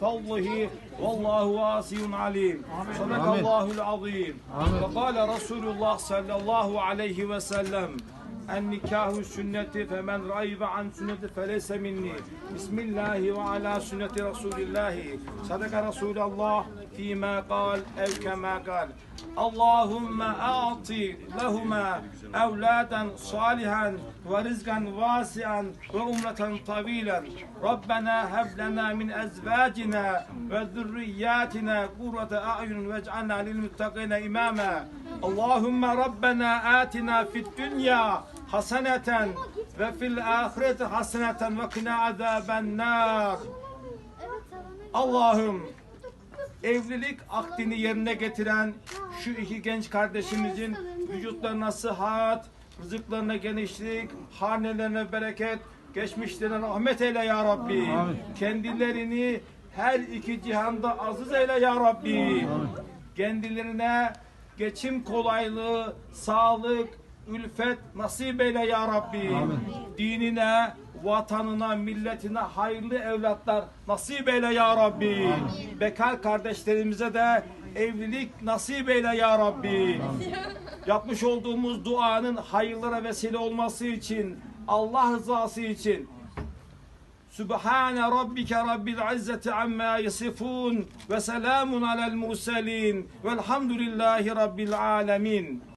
فضله والله واسع عليم صدق آمين. الله العظيم آمين. وقال رسول الله صلى الله عليه وسلم النكاح سنة فمن رغب عن سنة فليس مني بسم الله وعلى سنة رسول الله صدق رسول الله فيما قال أو كما قال Allahümme a'ti lehuma evladen salihan ve rizgan vasian ve umreten tavilen. Rabbena heblena min ezvacina ve zürriyatina kurrate a'yun ve ec'alna lil muttakine imama. Allahümme Rabbena atina fid dünya haseneten ve fil ahireti haseneten ve kına azaben nar. Allah'ım evlilik akdini yerine getiren şu iki genç kardeşimizin vücutlarına sıhhat, rızıklarına genişlik, hanelerine bereket, geçmişlerine rahmet eyle ya Rabbi. Kendilerini her iki cihanda aziz eyle ya Rabbi. Kendilerine geçim kolaylığı, sağlık, ülfet nasip eyle ya Rabbi. Dinine, vatanına, milletine hayırlı evlatlar nasip eyle ya Rabbi. Bekar kardeşlerimize de evlilik nasip eyle ya Rabbi. Yapmış olduğumuz duanın hayırlara vesile olması için, Allah rızası için Sübhane Rabbike Rabbil İzzeti amma yasifun ve selamun alel murselin velhamdülillahi Rabbil alemin.